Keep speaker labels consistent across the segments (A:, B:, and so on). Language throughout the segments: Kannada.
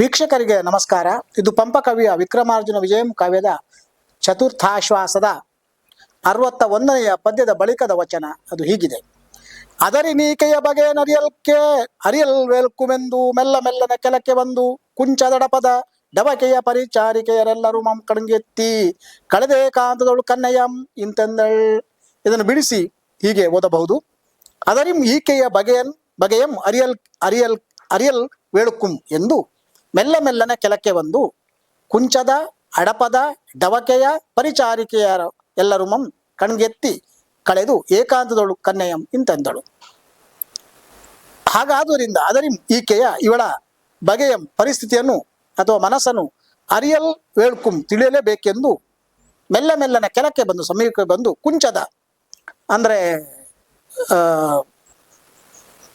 A: ವೀಕ್ಷಕರಿಗೆ ನಮಸ್ಕಾರ. ಇದು ಪಂಪ ಕವಿಯ ವಿಕ್ರಮಾರ್ಜುನ ವಿಜಯಂ ಕಾವ್ಯದ ಚತುರ್ಥಾಶ್ವಾಸದ ಅರವತ್ತ ಒಂದನೆಯ ಪದ್ಯದ ಬಳಿಕದ ವಚನ. ಅದು ಹೀಗಿದೆ. ಅದರಿ ನೀಕೆಯ ಬಗೆ ನರಿಯಲ್ಕೆ, ಅರಿಯಲ್ ವೇಲ್ಕುಮೆಂದು ಮೆಲ್ಲ ಮೆಲ್ಲನೆ ಕೆಲಕ್ಕೆ ಬಂದು ಕುಂಚದಡಪದ ಡಬಕೆಯ ಪರಿಚಾರಿಕೆಯರೆಲ್ಲರೂ ಮಂ ಕಣ್ಗೆತ್ತಿ, ಕಳೆದೇ ಕಾಂತದಳು ಕನ್ನಯ್ಯಂ ಇಂತೆಂದಳ್ ಇದನ್ನು ಬಿಡಿಸಿ ಹೀಗೆ ಓದಬಹುದು. ಅದರಿಂ ಈಕೆಯ ಬಗೆಯನ್, ಬಗೆಯಂ ಅರಿಯಲ್ ಅರಿಯಲ್ ಅರಿಯಲ್ ವೇಳುಕುಂ ಎಂದು ಮೆಲ್ಲ ಮೆಲ್ಲನೆ ಕೆಲಕ್ಕೆ ಬಂದು ಕುಂಚದ, ಅಡಪದ, ಡವಕೆಯ, ಪರಿಚಾರಿಕೆಯ ಎಲ್ಲರೂ ಮಂ ಕಣ್ಗೆತ್ತಿ ಕಳೆದು ಏಕಾಂತದಳು ಕನ್ಯೆಯಂ ಇಂತೆಂದಳು. ಹಾಗಾದುದರಿಂದ ಅದರಿಂ ಈಕೆಯ ಇವಳ ಬಗೆಯಂ ಪರಿಸ್ಥಿತಿಯನ್ನು ಅಥವಾ ಮನಸ್ಸನ್ನು ಅರಿಯಲ್ ವೇಳ್ಕುಂ ತಿಳಿಯಲೇಬೇಕೆಂದು ಮೆಲ್ಲ ಮೆಲ್ಲನೆ ಕೆಲಕ್ಕೆ ಬಂದು ಸಮೀಪಕ್ಕೆ ಬಂದು ಕುಂಚದ ಅಂದರೆ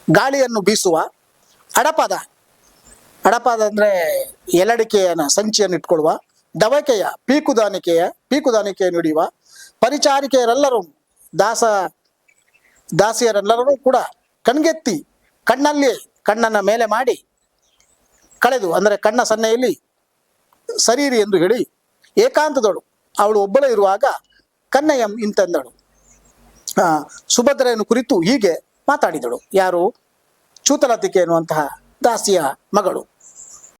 A: ಗಾಳಿಯನ್ನು ಬೀಸುವ ಅಡಪದ ಅಡಪದ ಅಂದರೆ ಎಲಡಿಕೆಯನ ಸಂಚಿಯನ್ನು ಇಟ್ಕೊಳ್ಳುವ, ದವಕೆಯ ಪೀಕುದಾನಿಕೆಯ ಪೀಕುದಾನಿಕೆಯನ್ನು ಹಿಡಿಯುವ ಪರಿಚಾರಿಕೆಯರೆಲ್ಲರೂ, ದಾಸ, ದಾಸಿಯರೆಲ್ಲರೂ ಕೂಡ ಕಣ್ಗೆತ್ತಿ ಕಣ್ಣಲ್ಲಿ ಕಣ್ಣನ್ನ ಮೇಲೆ ಮಾಡಿ ಕಳೆದು, ಅಂದರೆ ಕಣ್ಣ ಸನ್ನೆಯಲ್ಲಿ ಸರೀರಿ ಎಂದು ಹೇಳಿ ಏಕಾಂತದಳು ಅವಳು ಒಬ್ಬಳೇ ಇರುವಾಗ ಕನ್ನಯಂ ಇಂತೆಂದಳು. ಸುಭದ್ರೆಯನ್ನು ಕುರಿತು ಹೀಗೆ ಮಾತಾಡಿದಳು. ಯಾರು? ಚೂತಲತಿಕೆ ಎನ್ನುವಂತಹ ದಾಸಿಯ ಮಗಳು.